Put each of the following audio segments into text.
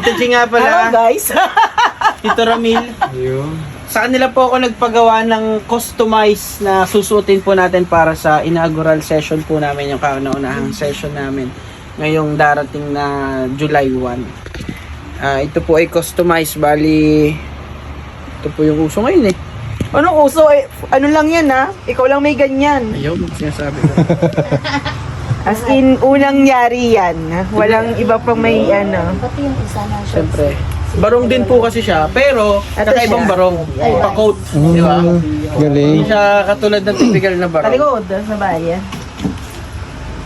Ito nga Hello pala, guys. Tito Ramil. Ayun. Sa kanila po ako nagpagawa ng customized na susutin po natin para sa inaugural session po namin, yung kauna-unahang session namin ngayong darating na July 1. Ah, ito po ay customized, bali ito po yung uso ngayon eh. Anong uso? Eh, ano lang yan ha? Ikaw lang may ganyan. Ayun, sinasabi ko. As in, unang yari yan. Walang iba pang may ano. Pati yung isa na siya. Siyempre. Barong din po kasi siya, pero Ito kakaibang siya. barong. Pa-coat, di ba? Galing. Hindi siya katulad ng typical na barong. Talikod, sa bayan.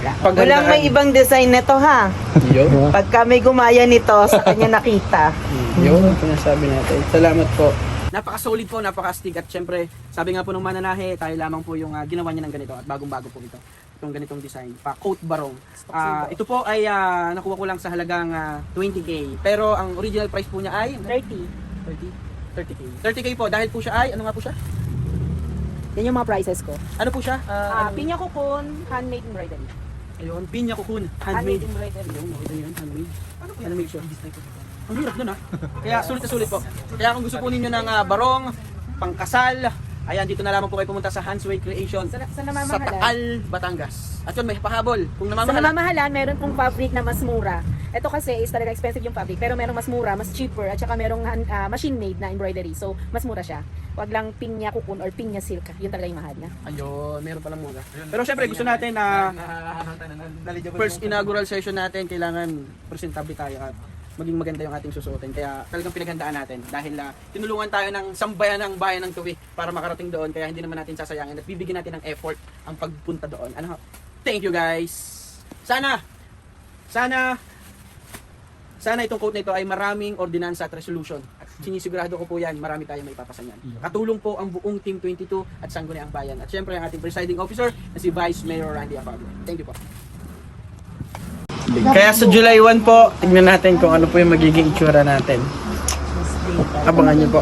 Pagandaan. Walang may ibang design nito ha. Yun. Pagka may gumaya nito, sa kanya nakita. Yun, ang sinasabi natin. Salamat po. Napaka-solid po, napaka-astig at syempre, sabi nga po ng mananahe, tayo lamang po yung ah, ginawa niya ng ganito at bagong-bago po ito. Itong ganitong design, pa coat barong. Ah, ito po ay ah, nakuha ko lang sa halagang ah, 20k. Pero ang original price po niya ay 30. 30 30k. 30k po dahil po siya ay ano nga po siya? Yan yung mga prices ko. Ano po siya? Ah, Ah, ano? pinya kukun, handmade embroidery. Ayun, pinya kukun, Handmade handmade. embroidery. Ayun, yun, handmade. Handmade siya. Ang hirap nun ah. Kaya sulit na sulit po. Kaya kung gusto po ninyo ng ah, barong, pangkasal, ayan, dito na lamang po kayo pumunta sa Handsway Creation Sa, sa sa namamahalan. Taal, Batangas. At yun, may pahabol. Kung Sa namamahala, namamahalan, meron pong fabric na mas mura. Ito kasi is talaga expensive yung fabric, pero merong mas mura, mas cheaper, at saka merong ah, machine-made na embroidery. So, mas mura siya. Wag lang pinya kukun or pinya silk. Yun talaga yung mahal niya. ayun, meron palang mura. Pero syempre, gusto natin na first inaugural session natin, kailangan presentable tayo at maging maganda yung ating susuotin. Kaya talagang pinaghandaan natin dahil ah, tinulungan tayo ng sambayan ng bayan ng Tuwi para makarating doon. Kaya hindi naman natin sasayangin at bibigyan natin ng effort ang pagpunta doon. Ano? Thank you guys! Sana, sana, sana itong quote na ito ay maraming ordinansa at resolution. At sinisigurado ko po yan, marami tayong may papasan yan. Katulong po ang buong Team 22 at Sangguniang Bayan. At syempre ang ating presiding officer na si Vice Mayor Randy Apago. Thank you po. Kaya sa July 1 po, tignan natin kung ano po yung magiging itsura natin. Abangan niyo po.